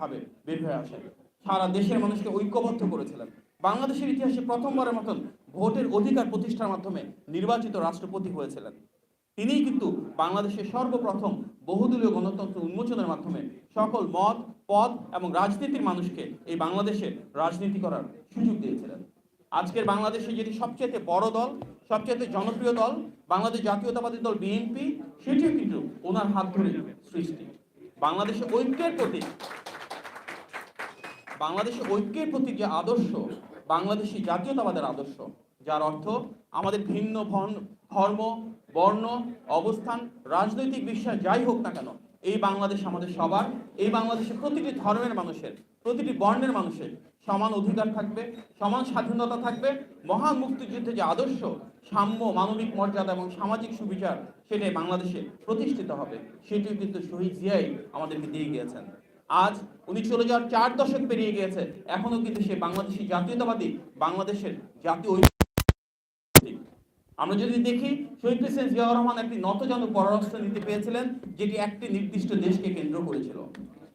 ভাবে বের হয়ে আসেন সারা দেশের মানুষকে ঐক্যবদ্ধ করেছিলেন। বাংলাদেশের ইতিহাসে প্রথমবারের মতন ভোটের অধিকার প্রতিষ্ঠার মাধ্যমে নির্বাচিত রাষ্ট্রপতি হয়েছিলেন। তিনিই কিন্তু বাংলাদেশের সর্বপ্রথম বহুদলীয় গণতন্ত্র উন্মোচনের মাধ্যমে সকল মত, পদ এবং রাজনীতির মানুষকে এই বাংলাদেশে রাজনীতি করার সুযোগ দিয়েছিলেন। আজকের বাংলাদেশে যেটি সবচেয়ে বড় দল সবচেয়ে জনপ্রিয় দল, বাংলাদেশ জাতীয়তাবাদী দল বিএনপি, সেটিও কিন্তু ওনার হাত ধরে সৃষ্টি। বাংলাদেশে ঐক্যের প্রতি বাংলাদেশে ঐক্যের প্রতি যে আদর্শ, বাংলাদেশি জাতীয়তাবাদের আদর্শ, যার অর্থ আমাদের ভিন্ন ভন- ধর্ম, বর্ণ, অবস্থান, রাজনৈতিক বিশ্বাস যাই হোক না কেন, এই বাংলাদেশ আমাদের সবার, এই বাংলাদেশে প্রতিটি ধর্মের মানুষের, প্রতিটি বর্ণের মানুষের সমান অধিকার থাকবে, সমান স্বাধীনতা থাকবে, মহান মুক্তিযুদ্ধে যে আদর্শ, সাম্য, মানবিক মর্যাদা এবং সামাজিক সুবিচার, সেটাই বাংলাদেশে প্রতিষ্ঠিত হবে, সেটিও কিন্তু শহীদ জিয়াই আমাদেরকে দিয়ে গিয়েছেন। আজ উনি চলে যাওয়ার চার দশক পেরিয়ে গিয়েছে। এখনও কিন্তু সে বাংলাদেশি জাতীয়তাবাদী, বাংলাদেশের জাতীয় আমরা যদি দেখি, শহীদ প্রেসিডেন্ট জিয়াউর রহমান একটি নতজন পররাষ্ট্র নীতি পেয়েছিলেন, যেটি একটি নির্দিষ্ট দেশকে কেন্দ্র করেছিল।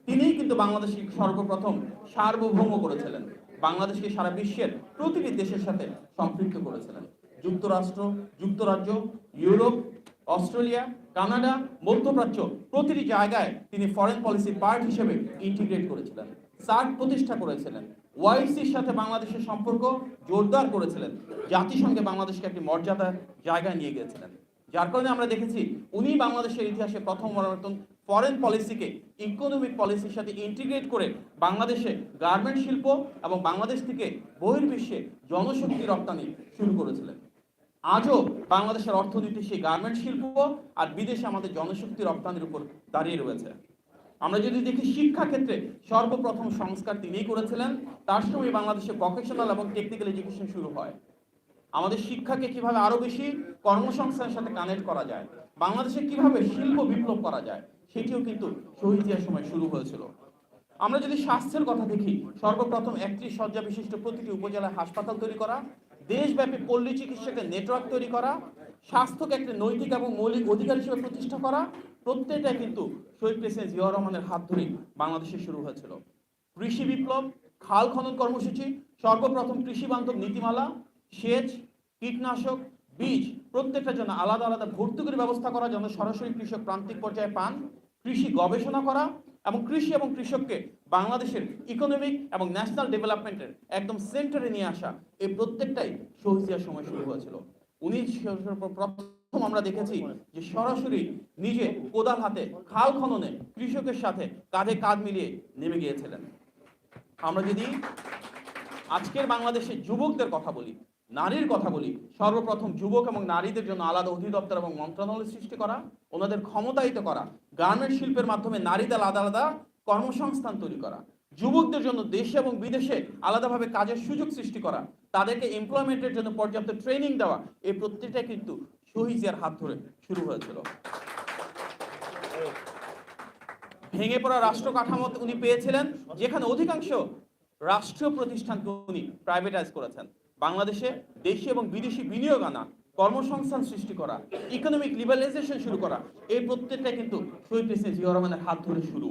তিনিই কিন্তু বাংলাদেশকে সর্বপ্রথম সার্বভৌম করেছিলেন। বাংলাদেশকে সারা বিশ্বের প্রতিটি দেশের সাথে সম্পৃক্ত করেছিলেন। যুক্তরাষ্ট্র, যুক্তরাজ্য, ইউরোপ অস্ট্রেলিয়া, কানাডা, মধ্যপ্রাচ্য প্রতিটি জায়গায় তিনি ফরেন পলিসি পার্ট হিসেবে ইন্টিগ্রেট করেছিলেন, সার্ক প্রতিষ্ঠা করেছিলেন ওয়াইসির সাথে বাংলাদেশের সম্পর্ক জোরদার করেছিলেন, জাতিসংঘে বাংলাদেশকে একটি মর্যাদার জায়গায় নিয়ে গিয়েছিলেন। যার কারণে আমরা দেখেছি উনি বাংলাদেশের ইতিহাসে প্রথম মতন ফরেন পলিসিকে ইকোনমিক পলিসির সাথে ইন্টিগ্রেট করে বাংলাদেশে গার্মেন্ট শিল্প এবং বাংলাদেশ থেকে বহির্বিশ্বে জনশক্তি রপ্তানি শুরু করেছিলেন। আজও বাংলাদেশের অর্থনীতি সেই গার্মেন্ট শিল্প আর বিদেশে আমাদের জনশক্তি রপ্তানির উপর দাঁড়িয়ে রয়েছে। আমরা যদি দেখি শিক্ষা ক্ষেত্রে সর্বপ্রথম সংস্কার তিনিই করেছিলেন, তার সময় বাংলাদেশে ভোকেশনাল এবং টেকনিক্যাল এডুকেশন শুরু হয়। আমাদের শিক্ষাকে কীভাবে আরও বেশি কর্মসংস্থানের সাথে কানেক্ট করা যায়, বাংলাদেশে কীভাবে শিল্প বিপ্লব করা যায়, সেটিও কিন্তু শহীদ জিয়ার সময় শুরু হয়েছিল। আমরা যদি স্বাস্থ্যের কথা দেখি, সর্বপ্রথম একত্রিশ শয্যা বিশিষ্ট প্রতিটি উপজেলায় হাসপাতাল তৈরি করা দেশব্যাপী পল্লী চিকিৎসকের নেটওয়ার্ক তৈরি করা, স্বাস্থ্যকে একটি নৈতিক এবং মৌলিক অধিকার হিসেবে প্রতিষ্ঠা করা, প্রত্যেকটা কিন্তু শহীদ প্রেসিডেন্ট জিয়াউর রহমানের হাত ধরেই বাংলাদেশে শুরু হয়েছিল। কৃষি বিপ্লব, খাল খনন কর্মসূচি, সর্বপ্রথম কৃষি বান্ধব নীতিমালা, সেচ, কীটনাশক, বীজ, প্রত্যেকটার জন্য আলাদা আলাদা ভর্তুকির ব্যবস্থা করা যেন সরাসরি কৃষক প্রান্তিক পর্যায়ে পান। কৃষি গবেষণা করা এবং কৃষি এবং কৃষককে বাংলাদেশের ইকোনমিক এবং ন্যাশনাল ডেভেলপমেন্টের একদম সেন্টারে নিয়ে আসা এই প্রত্যেকটাই শহীদ জিয়ার সময় শুরু হয়েছিল। উনি প্রথম আমরা দেখেছি যে সরাসরি নিজে কোদাল হাতে, খাল খননে কৃষকের সাথে কাঁধে কাঁধ মিলিয়ে নেমে গিয়েছিলেন। আমরা যদি আজকের বাংলাদেশের যুবকদের কথা বলি নারীর কথা বলি, সর্বপ্রথম যুবক এবং নারীদের জন্য আলাদা অধিদপ্তর এবং মন্ত্রণালয় সৃষ্টি করা, ওনাদের ক্ষমতায়িত করা গার্মেন্ট শিল্পের মাধ্যমে নারীদের আলাদা আলাদা কর্মসংস্থান তৈরি করা, যুবকদের জন্য দেশে এবং বিদেশে আলাদাভাবে কাজের সুযোগ সৃষ্টি করা, তাদেরকে এমপ্লয়মেন্টের জন্য পর্যাপ্ত ট্রেনিং দেওয়া, এই প্রত্যেকটা কিন্তু শহীদের হাত ধরে শুরু হয়েছিল। ভেঙে পড়া রাষ্ট্র কাঠামো উনি পেয়েছিলেন, যেখানে অধিকাংশ রাষ্ট্রীয় প্রতিষ্ঠানকে উনি প্রাইভেটাইজ করেছেন। বাংলাদেশে দেশি এবং বিদেশি বিনিয়োগ আনা, কর্মসংস্থান সৃষ্টি করা ইকোনমিক লিবারাইজেশন শুরু করা, এই প্রত্যেকটা কিন্তু শহীদ জিয়া রহমানের হাত ধরে শুরু।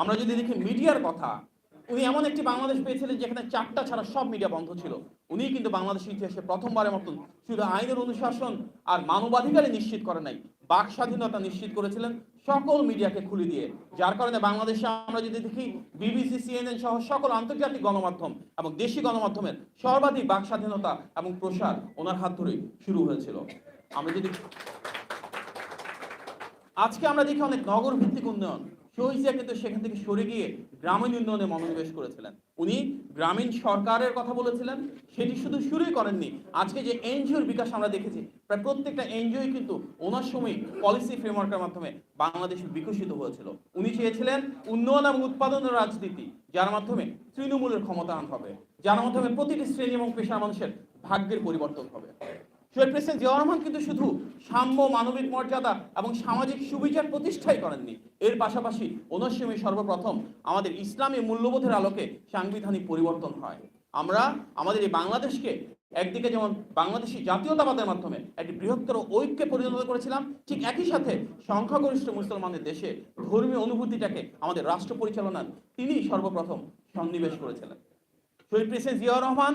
আমরা যদি দেখি মিডিয়ার কথা উনি এমন একটি বাংলাদেশ পেয়েছিলেন যেখানে চারটা ছাড়া সব মিডিয়া বন্ধ ছিল। উনি কিন্তু বাংলাদেশের ইতিহাসে প্রথমবারের মতন শুধু আইনের অনুশাসন আর মানবাধিকারই নিশ্চিত করে নাই, বাক স্বাধীনতা নিশ্চিত করেছিলেন সকল মিডিয়াকে খুলে দিয়ে। যার কারণে বাংলাদেশে আমরা যদি দেখি, বিবিসি, সিএনএন সহ সকল আন্তর্জাতিক গণমাধ্যম এবং দেশি গণমাধ্যমের সর্বাধিক বাক স্বাধীনতা এবং প্রসার ওনার হাত ধরেই শুরু হয়েছিল। আমরা যদি আজকে আমরা দেখি অনেক নগর ভিত্তিক উন্নয়ন। শহীদিয়া কিন্তু সেখান থেকে সরে গিয়ে গ্রামীণ উন্নয়নে মনোনিবেশ করেছিলেন। উনি গ্রামীণ সরকারের কথা বলেছিলেন, সেটি শুধু শুরুই করেননি। আজকে যে এনজিওর বিকাশ আমরা দেখেছি, প্রায় প্রত্যেকটা এনজিওই কিন্তু ওনার সময় পলিসি ফ্রেমওয়ার্কের মাধ্যমে বাংলাদেশ বিকশিত হয়েছিল। উনি চেয়েছিলেন উন্নয়ন এবং উৎপাদনের রাজনীতি, যার মাধ্যমে তৃণমূলের ক্ষমতায়ন হবে, যার মাধ্যমে প্রতিটি শ্রেণি এবং পেশার মানুষের ভাগ্যের পরিবর্তন হবে। শহীদ প্রেসিডেন্ট জিয়াউর রহমান কিন্তু শুধু সাম্য, মানবিক মর্যাদা এবং সামাজিক সুবিচার প্রতিষ্ঠাই করেননি। এর পাশাপাশি সময় সর্বপ্রথম আমাদের ইসলামী মূল্যবোধের আলোকে সাংবিধানিক পরিবর্তন হয়। আমরা আমাদের এই বাংলাদেশকে একদিকে যেমন বাংলাদেশি জাতীয়তাবাদের মাধ্যমে একটি বৃহত্তর ঐক্যে পরিণত করেছিলাম, ঠিক একই সাথে সংখ্যাগরিষ্ঠ মুসলমানের দেশে ধর্মীয় অনুভূতিটাকে আমাদের রাষ্ট্র পরিচালনার তিনি সর্বপ্রথম সন্নিবেশ করেছিলেন। শহীদ প্রেসিডেন্ট জিয়াউর রহমান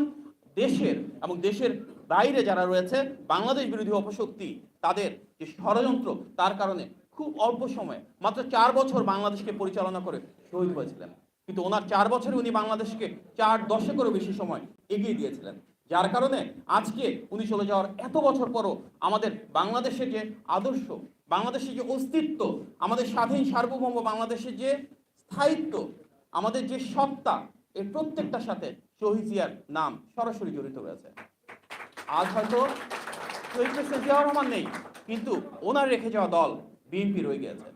দেশের এবং দেশের বাইরে যারা রয়েছে, বাংলাদেশ বিরোধী অপশক্তি, তাদের যে ষড়যন্ত্র, তার কারণে খুব অল্প সময়ে, মাত্র চার বছর বাংলাদেশকে পরিচালনা করে শহীদ হয়েছিলেন। কিন্তু ওনার চার বছরে উনি বাংলাদেশকে চার দশকেরও বেশি সময় এগিয়ে দিয়েছিলেন। যার কারণে আজকে উনি চলে যাওয়ার এত বছর পরও আমাদের বাংলাদেশের যে আদর্শ, বাংলাদেশের যে অস্তিত্ব, আমাদের স্বাধীন সার্বভৌম বাংলাদেশের যে স্থায়িত্ব, আমাদের যে সত্তা, এর প্রত্যেকটার সাথে শহীদ জিয়ার নাম সরাসরি জড়িত রয়েছে। আজ হয়তো শহীদ প্রেসিডেন্ট জিয়াউর রহমান নেই, কিন্তু ওনার রেখে যাওয়া দল বিএনপি রয়ে গিয়েছে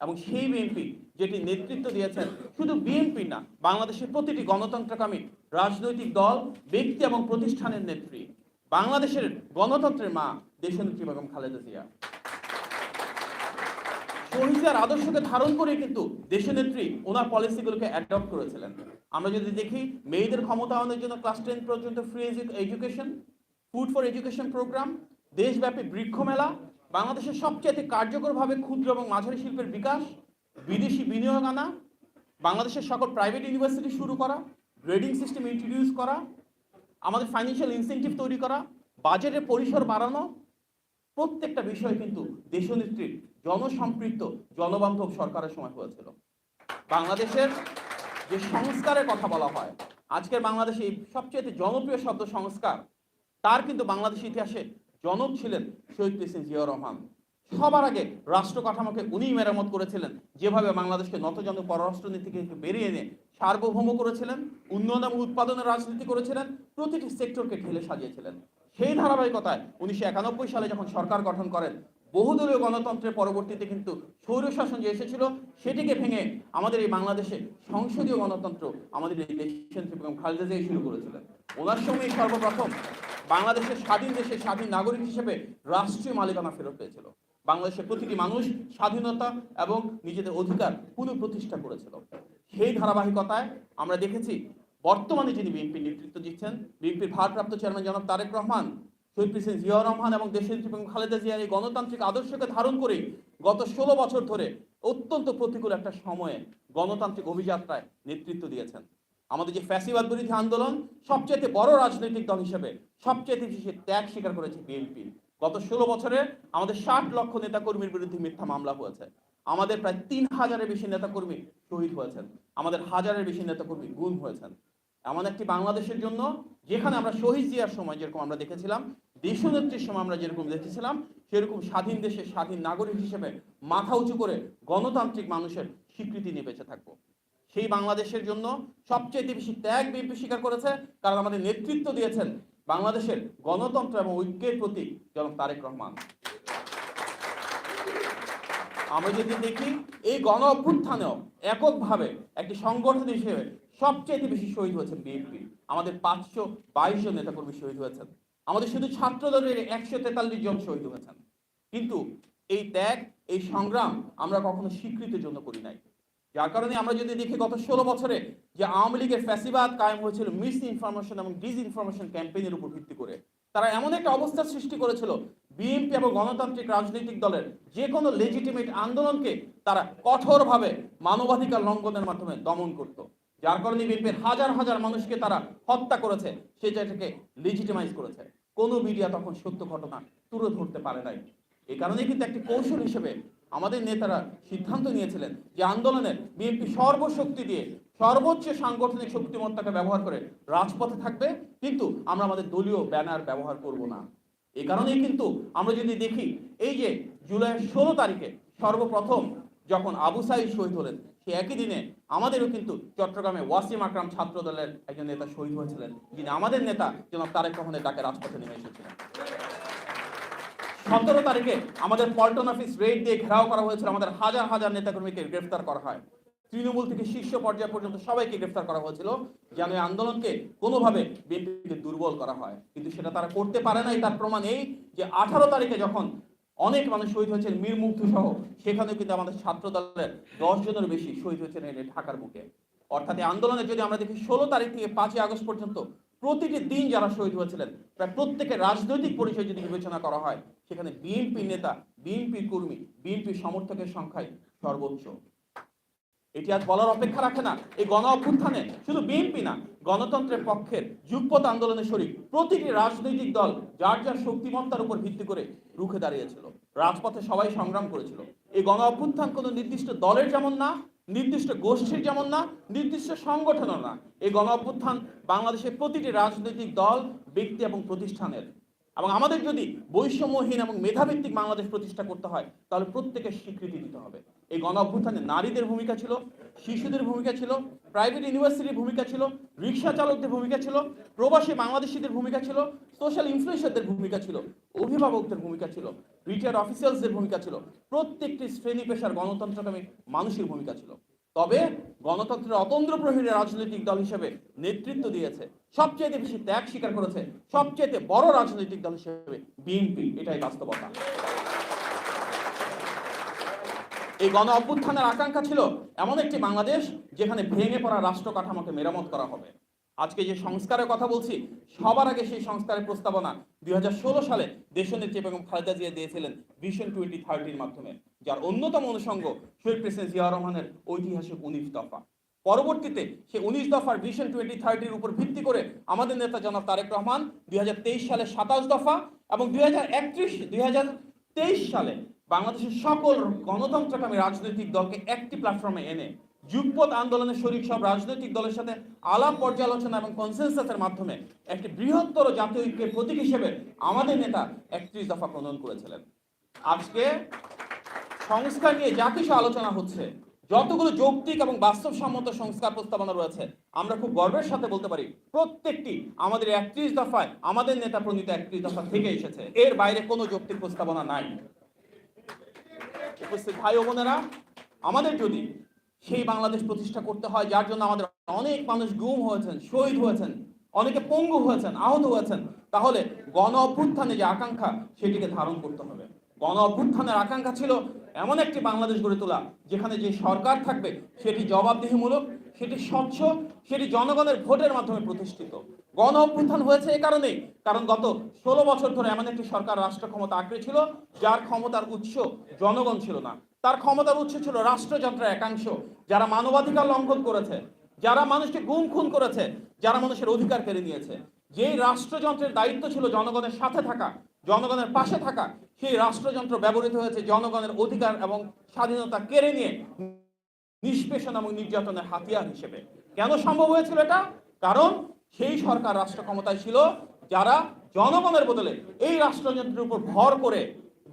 এবং সেই বিএনপি যেটি নেতৃত্ব দিয়েছেন শুধু বিএনপি না, বাংলাদেশের প্রতিটি গণতন্ত্রকামী রাজনৈতিক দল, ব্যক্তি এবং প্রতিষ্ঠানের নেত্রী, বাংলাদেশের গণতন্ত্রের মা দেশনেত্রী বেগম খালেদা জিয়া। শহীদের আদর্শকে ধারণ করে কিন্তু দেশনেত্রী ওনার পলিসিগুলোকে অ্যাডপ্ট করেছিলেন। আমরা যদি দেখি, মেয়েদের ক্ষমতায়নের জন্য ক্লাস টেন পর্যন্ত free education food for education programme দেশব্যাপী বৃক্ষ মেলা, বাংলাদেশের সবচেয়ে কার্যকরভাবে ক্ষুদ্র এবং মাঝারি শিল্পের বিকাশ, বিদেশি বিনিয়োগ আনা, বাংলাদেশের সকল প্রাইভেট ইউনিভার্সিটি শুরু করা গ্রেডিং সিস্টেম ইন্ট্রোডিউস করা, আমাদের ফাইন্যান্সিয়াল ইনসেন্টিভ তৈরি করা বাজেটের পরিসর বাড়ানো, প্রত্যেকটা বিষয় কিন্তু দেশনেত্রীর জনসম্পৃক্ত জনবান্ধব সরকারের সময় হয়েছিল। বাংলাদেশের যে সংস্কারের কথা বলা হয়, আজকের বাংলাদেশে সবচেয়ে জনপ্রিয় শব্দ সংস্কার তার কিন্তু বাংলাদেশ ইতিহাসে জনক ছিলেন শহীদ প্রেসিডেন্ট জিয়াউর রহমান। সবার আগে রাষ্ট্র কাঠামোকে উনিই মেরামত করেছিলেন, যেভাবে বাংলাদেশকে নতজন পররাষ্ট্রনীতি থেকে বেরিয়ে এনে সার্বভৌম করেছিলেন, উন্নয়ন এবং উৎপাদনের রাজনীতি করেছিলেন, প্রতিটি সেক্টরকে ঠেলে সাজিয়েছিলেন। সেই ধারাবাহিকতায় উনিশশো একানব্বই সালে যখন সরকার গঠন করেন বহুদলীয় গণতন্ত্রের পরবর্তীতে কিন্তু স্বৈরশাসন যে এসেছিল, সেটিকে ভেঙে আমাদের এই বাংলাদেশে সংসদীয় গণতন্ত্র আমাদের এই দেশের এবং খালেদা জিয়া শুরু করেছিলেন। ওনার সময় সর্বপ্রথম বাংলাদেশের স্বাধীন দেশের স্বাধীন নাগরিক হিসেবে রাষ্ট্রীয় মালিকানা ফেরত পেয়েছিল। বাংলাদেশের প্রতিটি মানুষ স্বাধীনতা এবং নিজেদের অধিকার পুনঃপ্রতিষ্ঠা করেছিল। সেই ধারাবাহিকতায় আমরা দেখেছি বর্তমানে যিনি বিএনপি নেতৃত্ব দিচ্ছেন, বিএনপির ভারপ্রাপ্ত চেয়ারম্যান জনাব তারেক রহমান জিয়াউর রহমান এবং দেশের খালেদা জিয়ার এই গণতান্ত্রিক আদর্শকে ধারণ করে গত ষোলো বছর ধরে অত্যন্ত প্রতিকূল একটা সময়ে গণতান্ত্রিক অভিযাত্রায় নেতৃত্ব দিয়েছেন। আমাদের যে ফ্যাসিবাদ বিরোধী আন্দোলন সবচেয়ে বড় রাজনৈতিক দল হিসেবে সবচেয়ে বেশি ত্যাগ স্বীকার করেছে বিএনপি। গত ষোলো বছরে আমাদের ষাট লক্ষ নেতাকর্মীর বিরুদ্ধে মিথ্যা মামলা হয়েছে। আমাদের প্রায় তিন হাজারের বেশি নেতাকর্মী শহীদ হয়েছেন। আমাদের হাজারের বেশি নেতাকর্মী গুম হয়েছেন। এমন একটি বাংলাদেশের জন্য, যেখানে আমরা শহীদ জিয়ার সময় যেরকম আমরা দেখেছিলাম, দেশনেত্রীর সময় আমরা যেরকম দেখেছিলাম, সেরকম স্বাধীন দেশের স্বাধীন নাগরিক হিসেবে মাথা উঁচু করে গণতান্ত্রিক মানুষের স্বীকৃতি নিয়ে বেঁচে থাকব। সেই বাংলাদেশের জন্য সবচেয়ে বেশি ত্যাগ বিএনপি স্বীকার করেছে, কারণ আমাদের নেতৃত্ব দিয়েছেন বাংলাদেশের গণতন্ত্র এবং ঐক্যের প্রতি জনাব তারেক রহমান। আমরা যদি দেখি, এই গণ অভ্যুত্থানেও এককভাবে একটি সংগঠন হিসেবে সবচেয়ে বেশি শহীদ হয়েছেন বিএনপি। আমাদের পাঁচশো বাইশ জন নেতাকর্মী শহীদ হয়েছেন। আমাদের শুধু ছাত্র দলের একশো তেতাল্লিশ জন শহীদ হয়েছেন। কিন্তু এই ত্যাগ, এই সংগ্রাম আমরা কখনো স্বীকৃতির জন্য করি নাই। যার কারণে আমরা যদি দেখি গত ষোলো বছরে যে আওয়ামী লীগের ফ্যাসিবাদ কায়েম হয়েছিল মিস ইনফরমেশন এবং ডিস ইনফরমেশন ক্যাম্পেইনের উপর ভিত্তি করে, তারা এমন একটা অবস্থা সৃষ্টি করেছিল, বিএনপি এবং গণতান্ত্রিক রাজনৈতিক দলের যে কোনো লেজিটিমেট আন্দোলনকে তারা কঠোরভাবে মানবাধিকার লঙ্ঘনের মাধ্যমে দমন করত। যার কারণে বিএনপির হাজার হাজার মানুষকে তারা হত্যা করেছে, সে জায়গাটাকে লেজিটিমাইজ করেছে। কোনো মিডিয়া তখন সত্য ঘটনা তুলে ধরতে পারে নাই। এই কারণে কিন্তু একটি কৌশল হিসেবে আমাদের নেতারা সিদ্ধান্ত নিয়েছিলেন যে আন্দোলনের বিএনপি সর্বশক্তি দিয়ে সর্বোচ্চ সাংগঠনিক শক্তিমত্তাকে ব্যবহার করে রাজপথে থাকবে, কিন্তু আমরা আমাদের দলীয় ব্যানার ব্যবহার করব না। এই কারণেই কিন্তু আমরা যদি দেখি, এই যে জুলাইয়ের ষোলো তারিখে সর্বপ্রথম যখন আবু সাইদ শহীদ হলেন সে একই দিনে আমাদেরও কিন্তু চট্টগ্রামে ওয়াসিম আকরাম ছাত্র দলের একজন নেতা শহীদ হয়েছিলেন। যিনি আমাদের নেতা জনাব তারেক রহমানের ডাকে রাজপথে নেমে এসেছিলেন। সতেরো তারিখে আমাদের পল্টন অফিস রেড দিয়ে ঘেরাও করা হয়েছিল। আমাদের হাজার হাজার নেতাকর্মীকে গ্রেফতার করা হয়। তৃণমূল থেকে শীর্ষ পর্যায় পর্যন্ত সবাইকে গ্রেফতার করা হয়েছিল। যেন এই আন্দোলনকে কোনোভাবে বিএনপিকে দুর্বল করা হয়। কিন্তু সেটা তারা করতে পারে নাই। তার প্রমাণ এই যে আঠারো তারিখে যখন অনেক মানুষ শহীদ হয়েছেন মীর মুগ্ধ সহ। সেখানে কিন্তু আমাদের ছাত্র দলের দশ জনের বেশি শহীদ হয়েছেন ঢাকার বুকে। অর্থাৎ এই আন্দোলনে যদি আমরা দেখি, ষোলো তারিখ থেকে পাঁচই আগস্ট পর্যন্ত প্রতিটি দিন যারা শহীদ হয়েছিলেন, প্রায় প্রত্যেকের রাজনৈতিক পরিচয় যদি বিবেচনা করা হয়, সেখানে বিএনপি নেতা বিএনপি কর্মী বিএনপি সমর্থকের সংখ্যায় সর্বোচ্চ। এটি আজ বলার অপেক্ষা রাখে না। এই গণ অভ্যুত্থানে শুধু বিএনপি না, গণতন্ত্রের পক্ষের যুগপথ আন্দোলনের শরীর প্রতিটি রাজনৈতিক দল যার যার শক্তিমত্তার উপর ভিত্তি করে রুখে দাঁড়িয়েছিল। রাজপথে সবাই সংগ্রাম করেছিল। এই গণ অভ্যুত্থান কোনো নির্দিষ্ট দলের যেমন না, নির্দিষ্ট গোষ্ঠীর যেমন না, নির্দিষ্ট সংগঠনও না। এই গণ অভ্যুত্থান বাংলাদেশের প্রতিটি রাজনৈতিক দল, ব্যক্তি এবং প্রতিষ্ঠানের এবং আমাদের যদি বৈষম্যহীন এবং মেধাভিত্তিক বাংলাদেশ প্রতিষ্ঠা করতে হয়, তাহলে প্রত্যেকের স্বীকৃতি দিতে হবে। এই গণ অভ্যুত্থানে নারীদের ভূমিকা ছিল, শিশুদের ভূমিকা ছিল প্রাইভেট ইউনিভার্সিটির ভূমিকা ছিল, রিক্সা চালকদের ভূমিকা ছিল, প্রবাসী বাংলাদেশিদের ভূমিকা ছিল সোশ্যাল ইনফ্লুয়েন্সারদের ভূমিকা ছিল, অভিভাবকদের ভূমিকা ছিল রিটায়ার অফিসার্সদের ভূমিকা ছিল, প্রত্যেকটি শ্রেণি পেশার গণতন্ত্রকামী মানুষের ভূমিকা ছিল। তবে গণতন্ত্রের অতন্ত্র প্রহরী রাজনৈতিক দল হিসেবে নেতৃত্ব দিয়েছে। সবচেয়ে বেশি ত্যাগ স্বীকার করেছে সবচেয়ে বড় রাজনৈতিক দল হিসেবে বিএনপি। এটাই বাস্তবতা। এই গণ অভ্যুত্থানের আকাঙ্ক্ষা ছিল এমন একটি বাংলাদেশ যেখানে ভেঙে পড়া রাষ্ট্র কাঠামোকে মেরামত করা হবে। আজকে যে সংস্কারের কথা বলছি, সবার আগে সেই সংস্কারের প্রস্তাবনা দুই সালে দেশনেত্রী বেগম খালেদা জিয়া দিয়েছিলেন ভিশন টোয়েন্টি থার্টির মাধ্যমে, যার অন্যতম অনুষঙ্গ শহীদ প্রেসিডেন্ট জিয়া রহমানের ঐতিহাসিক উনিশ দফা। পরবর্তীতে সে উনিশ দফার ভিশন টোয়েন্টি থার্টির উপর ভিত্তি করে আমাদের নেতা জনাব তারেক রহমান দুই হাজার তেইশ সালে সাতাশ দফা এবং দুই হাজার একত্রিশ সালে বাংলাদেশের সকল গণতন্ত্রকামী রাজনৈতিক দলকে একটি প্ল্যাটফর্মে এনে যুগপথ আন্দোলনের শরিক সব রাজনৈতিক দলের সাথে আলাপ পর্যালোচনা এবং কনসেনসাসের মাধ্যমে একটি বৃহত্তর জাতীয় ঐক্যের প্রতীক হিসেবে আমাদের নেতা একত্রিশ দফা প্রণয়ন করেছিলেন। আজকে সংস্কার নিয়ে যা কিছু আলোচনা হচ্ছে, যতগুলো যৌক্তিক এবং বাস্তবসম্মত সংস্কার প্রস্তাবনা রয়েছে, আমরা খুব গর্বের সাথে বলতে পারি, প্রত্যেকটি আমাদের একত্রিশ দফায় আমাদের নেতা প্রণীত একত্রিশ দফা থেকে এসেছে। এর বাইরে কোনো যৌক্তিক প্রস্তাবনা নাই। উপস্থিত ভাই ও বোনেরা, আমাদের যদি সেই বাংলাদেশ প্রতিষ্ঠা করতে হয়, যার জন্য আমাদের অনেক মানুষ গুম হয়েছেন, শহীদ হয়েছেন, অনেকে পঙ্গু হয়েছেন, আহত হয়েছেন। তাহলে গণ অভ্যুত্থানে যে আকাঙ্ক্ষা, সেটিকে ধারণ করতে হবে। গণ অভ্যুত্থানের আকাঙ্ক্ষা ছিল এমন একটি বাংলাদেশ গড়ে তোলা, যেখানে যে সরকার থাকবে, সেটি জবাবদিহিমূলক, সেটি স্বচ্ছ, সেটি জনগণের ভোটের মাধ্যমে প্রতিষ্ঠিত। গণ অভ্যুত্থান হয়েছে এ কারণেই, কারণ গত ষোলো বছর ধরে এমন একটি সরকার রাষ্ট্র ক্ষমতা আঁকড়ে ছিল, যার ক্ষমতার উৎস জনগণ ছিল না। তার ক্ষমতার উৎস ছিল রাষ্ট্রযন্ত্রের একাংশ, যারা মানবাধিকার লঙ্ঘন করেছে, যারা মানুষকে গুম খুন করেছে, যারা মানুষের অধিকার কেড়ে নিয়েছে। যেই রাষ্ট্রযন্ত্রের দায়িত্ব ছিল জনগণের সাথে থাকা, জনগণের পাশে থাকা, সেই রাষ্ট্রযন্ত্র ব্যবহৃত হয়েছে জনগণের অধিকার এবং স্বাধীনতা কেড়ে নিয়ে নিষ্পেষণ এবং নির্যাতনের হাতিয়ার হিসেবে। কেন সম্ভব হয়েছিল এটা? কারণ সেই সরকার রাষ্ট্র ক্ষমতায় ছিল, যারা জনগণের বদলে এই রাষ্ট্রযন্ত্রের উপর ভর করে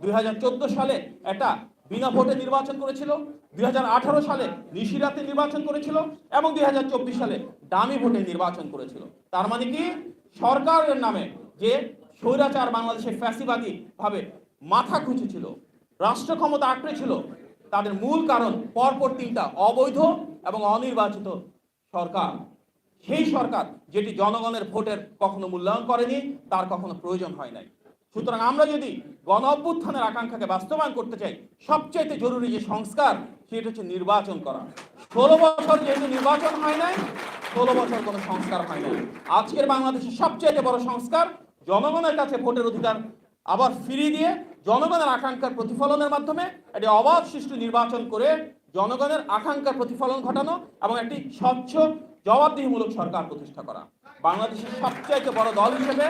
দুই হাজার চোদ্দ সালে একটা বিনা ভোটে নির্বাচন করেছিল, দুই হাজার আঠারো সালে নিশিরাতে নির্বাচন করেছিল এবং দুই হাজার চব্বিশ সালে দামি ভোটে নির্বাচন করেছিল। তার মানে কি? সরকারের নামে যে স্বৈরাচার বাংলাদেশের ফ্যাসিবাদী ভাবে মাথা খুঁজেছিল, রাষ্ট্র ক্ষমতা আঁকড়ে ছিল, তাদের মূল কারণ পরপর তিনটা অবৈধ এবং অনির্বাচিত সরকার। সেই সরকার যেটি জনগণের ভোটের কখনো মূল্যায়ন করেনি, তার কখনো প্রয়োজন হয় নাই। সুতরাং আমরা যদি গণ অভ্যুত্থানের আকাঙ্ক্ষাকে বাস্তবায়ন করতে চাই, সবচাইতে জরুরি যে সংস্কার, সেটা হচ্ছে নির্বাচন করা। ষোলো বছর যেহেতু নির্বাচন হয় নাই, ষোলো বছর কোনো সংস্কার হয় নাই। আজকের বাংলাদেশের সবচাইতে বড় সংস্কার, জনগণের কাছে ভোটের অধিকার আবার ফিরিয়ে দিয়ে জনগণের আকাঙ্ক্ষার প্রতিফলনের মাধ্যমে একটি অবাধ সুষ্ঠু নির্বাচন করে জনগণের আকাঙ্ক্ষার প্রতিফলন ঘটানো এবং একটি স্বচ্ছ, জবাবদিহিমূলক সরকার প্রতিষ্ঠা করা। বাংলাদেশের সবচাইতে বড় দল হিসেবে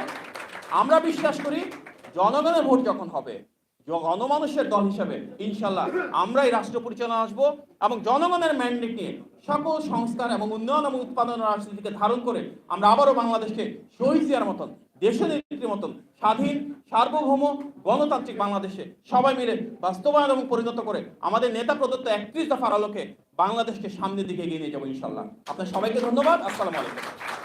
আমরা বিশ্বাস করি জনগণের ভোট যখন হবে গণমানুষের দল হিসেবে ইনশাল্লাহ আমরাই রাষ্ট্র পরিচালনা আসব এবং জনগণের ম্যান্ডেট নিয়ে সকল সংস্কার এবং উন্নয়ন এবং উৎপাদন রাজনীতিকে ধারণ করে আমরা আবারও বাংলাদেশকে শহীদ জিয়ার মতন, দেশনেত্রীর মতন, স্বাধীন, সার্বভৌম, গণতান্ত্রিক বাংলাদেশে সবাই মিলে বাস্তবায়ন এবং পরিণত করে আমাদের নেতা প্রদত্ত একত্রিশ দফার আলোকে বাংলাদেশকে সামনের দিকে এগিয়ে নিয়ে যাব ইনশাল্লাহ আপনার সবাইকে ধন্যবাদ। আসসালামু আলাইকুম।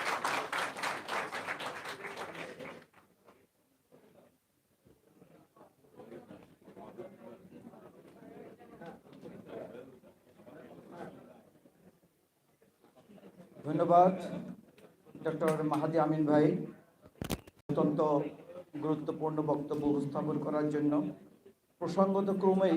ধন্যবাদ ডক্টর মাহাদি আমিন ভাই অত্যন্ত গুরুত্বপূর্ণ বক্তব্য উপস্থাপন করার জন্য। প্রসঙ্গত ক্রমেই